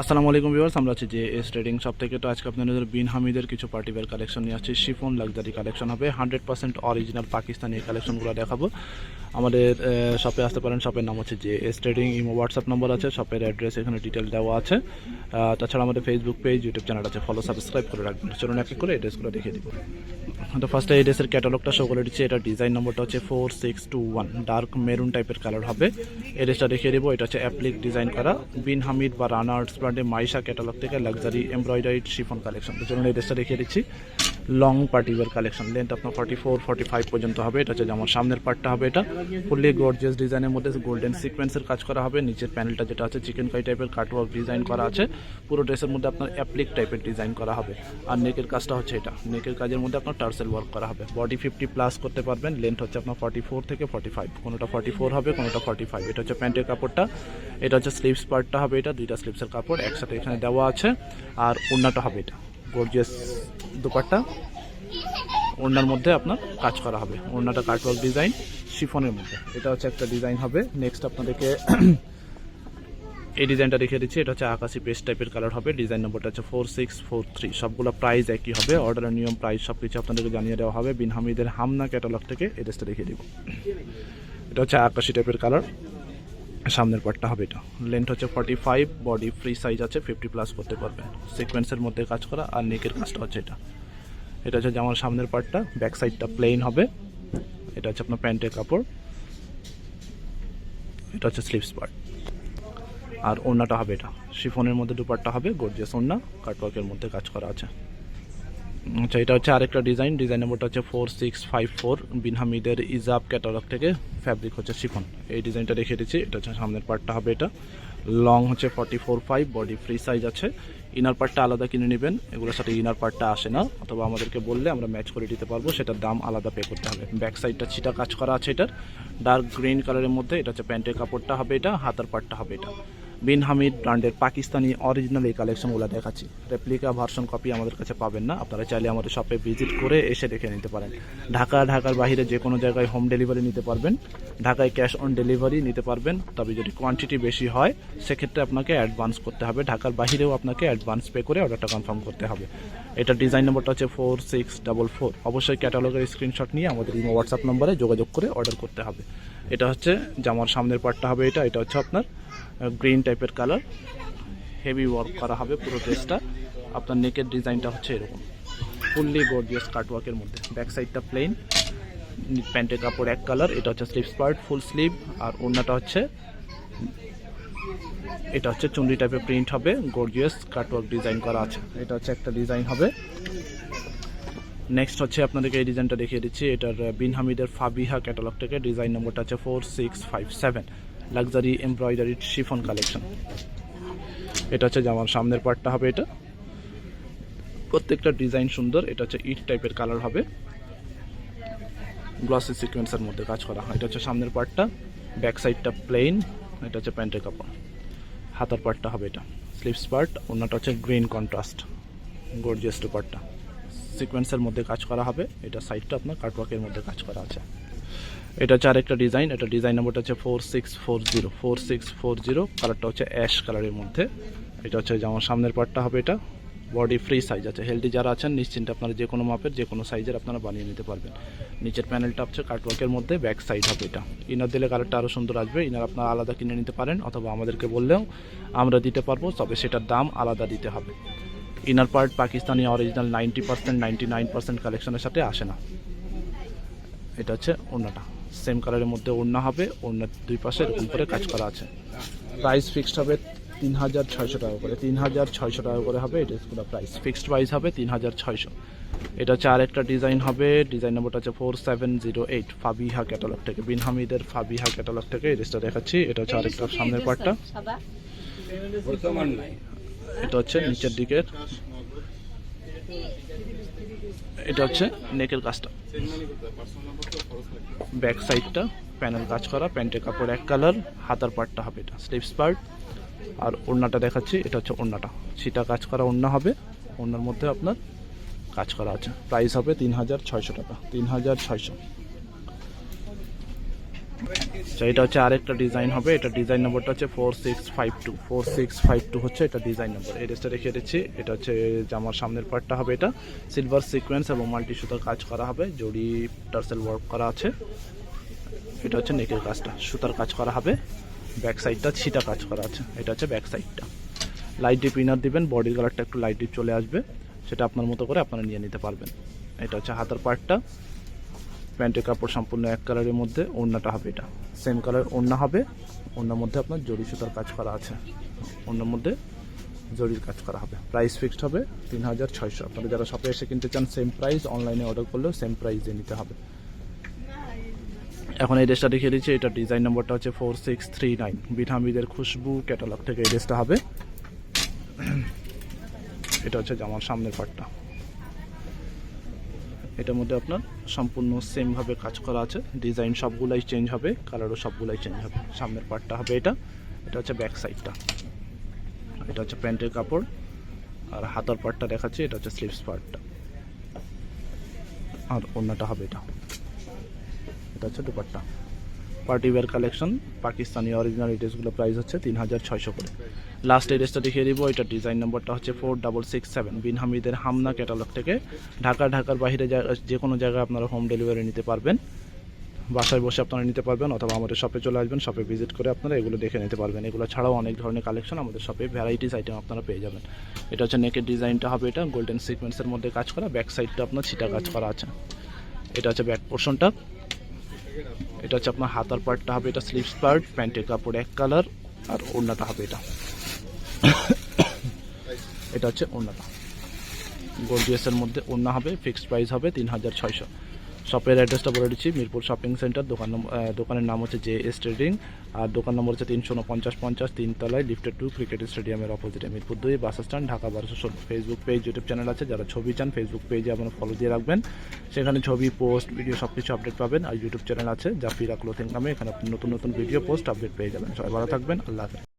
আসসালামু আলাইকুম ভিউয়ার্স, আমরা আছি যে এস ট্রেডিং শপ থেকে। তো আজকে আপনাদের বিন হামিদের কিছু পার্টিওয়ার কালেকশন নিয়ে আসছি। শিফন লাক্সারি কালেকশন হবে, হান্ড্রেড পার্সেন্ট অরিজিনাল পাকিস্তানি কালেকশনগুলো দেখাবো। আমাদের শপে আসতে পারেন, শপের নাম হচ্ছে যে S trading, Imo WhatsApp number আছে, শপের অ্যাড্রেস এখানে ডিটেল দেওয়া আছে। তাছাড়া আমাদের ফেসবুক পেজ ইউটিউব চ্যানেল আছে ফলো সাবস্ক্রাইব করে রাখবেন। চলুন এক করে এড্রেসগুলো দেখিয়ে দিব তো ফার্স্টে এই ড্রেসের ক্যাটালগটা শো করে দিচ্ছি এটা ডিজাইন নম্বরটা হচ্ছে four six two one dark maroon টাইপের কালার হবে। এই ড্রেসটা দেখিয়ে দেবো, এটা হচ্ছে অ্যাপ্লিক ডিজাইন করা বিন হামিদ বা রানা আর্টস ব্র্যান্ডে মাইশা ক্যাটালগ থেকে লাক্সারি এমব্রয়ডারি শিফন কালেকশন। তো চলুন এই ড্রেসটা দেখিয়ে দিচ্ছি। Long party party wear collection length আপনার ফর্টি ফোর ফর্টি ফাইভ পর্যন্ত হবে। এটা হচ্ছে যেমন সামনের পার্টটা হবে এটা। ফুললি গর্জিয়াস ডিজাইনের মধ্যে গোল্ডেন সিকোয়েন্সের কাজ করা হবে। নিচের প্যানেলটা যেটা আছে চিকেন কাই টাইপের কাটওয়ার্ক ডিজাইন করা আছে। পুরো ড্রেসের মধ্যে আপনার অ্যাপ্লিক টাইপের ডিজাইন করা হবে। আর নেকের কাজটা হচ্ছে এটা। নেকের কাজের মধ্যে আপনার টার্সেল ওয়ার্ক করা হবে। বডি ফিফটি প্লাস করতে পারবেন। লেন্থ হচ্ছে আপনার ফর্টি ফোর থেকে ফর্টি ফাইভ কোনোটা ফর্টি ফোর হবে, কোনোটা ফর্টি ফাইভ এটা হচ্ছে প্যান্টের কাপড়টা। এটা হচ্ছে স্লিভস পার্টটা হবে এটা। দুইটা স্লিভসের কাপড় একসাথে এখানে দেওয়া আছে। আর ওড়নাটা হবে এটা। গর্জিয়াস দুপাট্টা। ওড়নার মধ্যে আপনার কাজ করা হবে। ওড়নাটা কাটওয়ার্ক ডিজাইন শিফনের মধ্যে। এটা হচ্ছে একটা ডিজাইন হবে। নেক্সট আপনাদেরকে এই ডিজাইনটা রেখে দিচ্ছি। এটা হচ্ছে আকাশি পেস্ট টাইপের কালার হবে। ডিজাইন নম্বরটা হচ্ছে ফোর সিক্স ফোর থ্রি সবগুলো প্রাইস একই হবে। অর্ডারের নিয়ম প্রাইস সব কিছু আপনাদেরকে জানিয়ে দেওয়া হবে। বিন হামিদের হামনা ক্যাটালগ থেকে এই ড্রেসটা রেখে দিব। এটা হচ্ছে আকাশি টাইপের কালার সামনের পার্টটা হবে এটা। লেন্থ হচ্ছে forty five body free size আছে ফিফটি প্লাস করতে পারবেন। সিকোয়েন্সের মধ্যে কাজ করা আর নেকের কাজটা হচ্ছে এটা। এটা হচ্ছে যেমন সামনের পার্টটা ব্যাক সাইডটা প্লেন হবে। এটা হচ্ছে আপনার প্যান্টের কাপড়। এটা হচ্ছে স্লিভস পার্ট আর ওড়নাটা হবে এটা। শিফনের মধ্যে দুপাট্টা হবে গর্জিয়াস ওড়না। কাটওয়ার্কের মধ্যে কাজ করা আছে। আচ্ছা এটা হচ্ছে আরেকটা ডিজাইন ডিজাইন নম্বরটা হচ্ছে ফোর সিক্স ফাইভ ফোর বিনহামিদের ইজাব ক্যাটালগ থেকে ফ্যাব্রিক হচ্ছে শিফন। এই ডিজাইনটা রেখে দিচ্ছি, এটা হচ্ছে সামনের পার্টটা হবে এটা। লং হচ্ছে forty four five body free size আছে। ইনার পার্টটা আলাদা কিনে নেবেন, এগুলোর সাথে ইনার পার্টটা আসে না। অথবা আমাদেরকে বললে আমরা ম্যাচ করে দিতে পারব, সেটার দাম আলাদা পে করতে হবে। ব্যাক সাইডটা ছিটা কাজ করা আছে এটার। ডার্ক গ্রিন কালারের মধ্যে, এটা হচ্ছে প্যান্টের কাপড়টা হবে এটা, হাতার পার্টটা হবে এটা। বিন হামিদ ব্র্যান্ডের পাকিস্তানি অরিজিনাল এই কালেকশনগুলো দেখাচ্ছি। রেপ্লিকা ভার্সন কপি আমাদের কাছে পাবেন না। আপনারা চাইলে আমাদের শপে ভিজিট করে এসে দেখে নিতে পারেন। ঢাকা, ঢাকার বাইরে যে কোনো জায়গায় হোম ডেলিভারি নিতে পারবেন। ঢাকায় ক্যাশ অন ডেলিভারি নিতে পারবেন। তবে যদি কোয়ান্টিটি বেশি হয়, সেক্ষেত্রে আপনাকে অ্যাডভান্স করতে হবে। ঢাকার বাইরেও আপনাকে অ্যাডভান্স পে করে অর্ডারটা কনফার্ম করতে হবে। এটা ডিজাইন নম্বরটা হচ্ছে ফোর সিক্স ডাবল ফোর অবশ্যই ক্যাটালগের স্ক্রিনশট নিয়ে আমাদের ইমো হোয়াটসঅ্যাপ নম্বরে যোগাযোগ করে অর্ডার করতে হবে। এটা হচ্ছে জামার সামনের পার্টটা হবে এটা এটা হচ্ছে আপনার গ্রিন টাইপের কালার হেভি ওয়ার্ক করা হবে পুরো ড্রেসটা আপনার নেকের ডিজাইনটা হচ্ছে এরকম। ফুললি গর্জিয়াস কাটওয়ার্কের মধ্যে। ব্যাক সাইডটা প্লেন প্যান্টের কাপড় এক কালার এটা হচ্ছে স্লিভস পার্ট ফুল স্লিভ আর ওড়নাটা হচ্ছে, এটা হচ্ছে চুন্ডি টাইপের প্রিন্ট হবে। গর্জিয়াস কাটওয়ার্ক ডিজাইন করা আছে। এটা হচ্ছে একটা ডিজাইন হবে। নেক্সট হচ্ছে আপনাদেরকে এই ডিজাইনটা দেখিয়ে দিচ্ছি। এটার বিন হামিদের ফাবিহা ক্যাটালগ থেকে ডিজাইন নম্বরটা হচ্ছে four six five seven luxury embroidery chiffon collection এটা হচ্ছে জামার সামনের পার্টটা হবে এটা। প্রত্যেকটা ডিজাইন সুন্দর, এটা হচ্ছে ইট টাইপের কালার হবে। গ্লসি সিকোয়েন্সের মধ্যে কাজ করা হয়। এটা হচ্ছে সামনের পার্টটা ব্যাক সাইডটা প্লেন এটা হচ্ছে প্যান্টের কাপড়। হাতার পার্টটা হবে এটা। স্লিভস পার্ট অন্যটা হচ্ছে গ্রিন কন্ট্রাস্ট গর্জিয়াস পার্টটা সিকোয়েন্সের মধ্যে কাজ করা হবে। এটা সাইডটা আপনার কাটওয়ার্কের মধ্যে কাজ করা আছে। এটা হচ্ছে আরেকটা ডিজাইন এটা ডিজাইন নাম্বারটা হচ্ছে four six four zero four six four zero কালারটা হচ্ছে অ্যাশ কালারের মধ্যে। এটা হচ্ছে যেমন সামনের পার্টটা হবে এটা। বডি ফ্রি সাইজ আছে। হেলদি যারা আছেন, নিশ্চিন্তে আপনারা যে কোনো মাপের, যে কোনো সাইজের আপনারা বানিয়ে নিতে পারবেন। নিচের প্যানেলটা হচ্ছে কাটওয়ার্কের মধ্যে ব্যাক সাইড হবে এটা। ইনার দিলে কালারটা আরও সুন্দর আসবে। ইনার আপনারা আলাদা কিনে নিতে পারেন, অথবা আমাদেরকে বললেও আমরা দিতে পারব, তবে সেটার দাম আলাদা দিতে হবে। Inner part Pakistani original ninety percent ninety nine percent কালেকশনের সাথে আসে না। এটা হচ্ছে ওড়নাটা। সেম কালারের মধ্যে ওড়না হবে ওড়নার দুই পাশে এরকম করে কাজ করা আছে। প্রাইস ফিক্সড হবে তিন হাজার ছয়শো টাকা করে। তিন হাজার ছয়শো টাকা করে হবে এটা পুরো প্রাইস ফিক্সড প্রাইস হবে তিন হাজার ছয়শো। এটা হচ্ছে আরেকটা ডিজাইন হবে ডিজাইন নম্বরটা হচ্ছে four seven zero eight Fabiha catalogue থেকে। বিন হামিদের ফাবিহা ক্যাটালগ থেকে এই ড্রেসটা দেখাচ্ছি। এটা হচ্ছে আরেকটা সামনের পার্টটা এটা হচ্ছে নিচের দিকের। এটা হচ্ছে নেকের কাজটা। ব্যাক সাইডটা, প্যানেল কাজ করা, প্যান্টের কাপড় এক কালার, হাতার পার্টটা হবে এটা স্লিপস পার্ট। আর ওড়নাটা দেখাচ্ছি, এটা হচ্ছে ওড়নাটা। সেটা কাজ করা ওড়না হবে, ওড়নার মধ্যে আপনার কাজ করা আছে। প্রাইস হবে তিন হাজার ছয়শো টাকা, তিন হাজার ছয়শো। আচ্ছা এটা হচ্ছে আরেকটা ডিজাইন হবে। এটা ডিজাইন নম্বরটা হচ্ছে four six five two four six five two হচ্ছে এটা ডিজাইন নম্বর এই ড্রেসটা রেখে দিচ্ছি। এটা হচ্ছে জামার সামনের পার্টটা হবে এটা। সিলভার সিকোয়েন্স এবং মাল্টি সুতার কাজ করা হবে। জড়ি টার্সেল ওয়ার্ক করা আছে। এটা হচ্ছে নেকের কাজটা। সুতার কাজ করা হবে। ব্যাক সাইডটা ছিটা কাজ করা আছে। এটা হচ্ছে ব্যাক সাইডটা লাইট ডিপ ইনার দিবেন। বডির কালারটা একটু লাইট ডিপ চলে আসবে। সেটা আপনার মতো করে আপনারা নিয়ে নিতে পারবেন। এটা হচ্ছে হাতের পার্টটা প্যান্টের কাপড় সম্পূর্ণ এক কালারের মধ্যে, ওড়নাটা হবে এটা। সেম কালার ওড়না হবে। ওড়নার মধ্যে আপনার জরি সুতার কাজ করা আছে। ওড়নার মধ্যে জরির কাজ করা হবে। প্রাইস ফিক্সড হবে তিন হাজার ছয়শো। আপনারা যারা শপে এসে কিনতে চান সেম প্রাইস অনলাইনে অর্ডার করলেও সেম প্রাইসে নিতে হবে। এখন এই ড্রেসটা দেখিয়ে দিচ্ছি। এটা ডিজাইন নম্বরটা হচ্ছে ফোর সিক্স থ্রি নাইন বিঠামিদের খুশবু ক্যাটালগ থেকে এই ড্রেসটা হবে। এটা হচ্ছে জামার সামনের পার্টটা এটার মধ্যে আপনার সম্পূর্ণ সেমভাবে কাজ করা আছে। ডিজাইন সবগুলাই চেঞ্জ হবে কালারও সবগুলাই চেঞ্জ হবে। সামনের পার্টটা হবে এটা এটা হচ্ছে ব্যাক সাইডটা এটা হচ্ছে প্যান্টের কাপড়, আর হাতার পার্টটা দেখাচ্ছি, এটা হচ্ছে স্লিভস পার্টটা আর অন্যটা হবে এটা। এটা হচ্ছে dupatta. Party wear collection, Pakistani original এই ড্রেসগুলো প্রাইস হচ্ছে তিন হাজার ছয়শো করে। লাস্ট এই ড্রেসটা দেখিয়ে দিব এটা ডিজাইন নম্বরটা হচ্ছে four double six seven Bin হামিদের হামনা ক্যাটালগ থেকে। ঢাকা, ঢাকার বাইরে যে কোনো জায়গায় আপনারা হোম ডেলিভারি নিতে পারবেন। বাসায় বসে আপনারা নিতে পারবেন, অথবা আমাদের শপে চলে আসবেন শপে ভিজিট করে আপনারা এগুলো দেখে নিতে পারবেন। এগুলো ছাড়াও অনেক ধরনের কালেকশন আমাদের শপে ভ্যারাইটিস আইটেম আপনারা পেয়ে যাবেন। এটা হচ্ছে নেকের ডিজাইনটা হবে এটা গোল্ডেন সিকোয়েন্সের মধ্যে কাজ করা ব্যাক সাইডটা আপনার ছিটা কাজ করা আছে। এটা হচ্ছে ব্যাক পোর্শনটা এটা হচ্ছে আপনার হাতার পার্টটা হবে, এটা স্লিভস পার্ট প্যান্টের কাপড় এক কালার আর ওড়নাটা হবে এটা। এটা হচ্ছে ওড়নাটা। ড্রেসের মধ্যে ওড়না হবে ফিক্সড প্রাইস হবে তিন হাজার ছয়শো। শপের অ্যাড্রেসটা বলে দিচ্ছি, মিরপুর শপিং সেন্টার দোকান দোকানের নাম হচ্ছে জে এস ট্রেডিং আর দোকান নম্বর হচ্ছে তিনশো পঞ্চাশ পঞ্চাশ, তিনতলায় লিফটেড টু ক্রিকেট স্টেডিয়ামের অপোজিটে মিরপুর দুই, বাস স্ট্যান্ড ঢাকা বারোশো ষোলো। ফেসবুক পেজ ইউটিউব চ্যানেল আছে, যারা ছবি চান ফেসবুক পেজে আপনারা ফলো দিয়ে রাখবেন। সেখানে ছবি পোস্ট ভিডিও সব কিছু আপডেট পাবেন, আর ইউটিউব চ্যানেল আছে, জাফিরা ক্লোথিং নামে, এখানে আপনি নতুন নতুন ভিডিও পোস্ট আপডেট পেয়ে যাবেন। সবাই ভালো থাকবেন, আল্লাহ হাফেজ।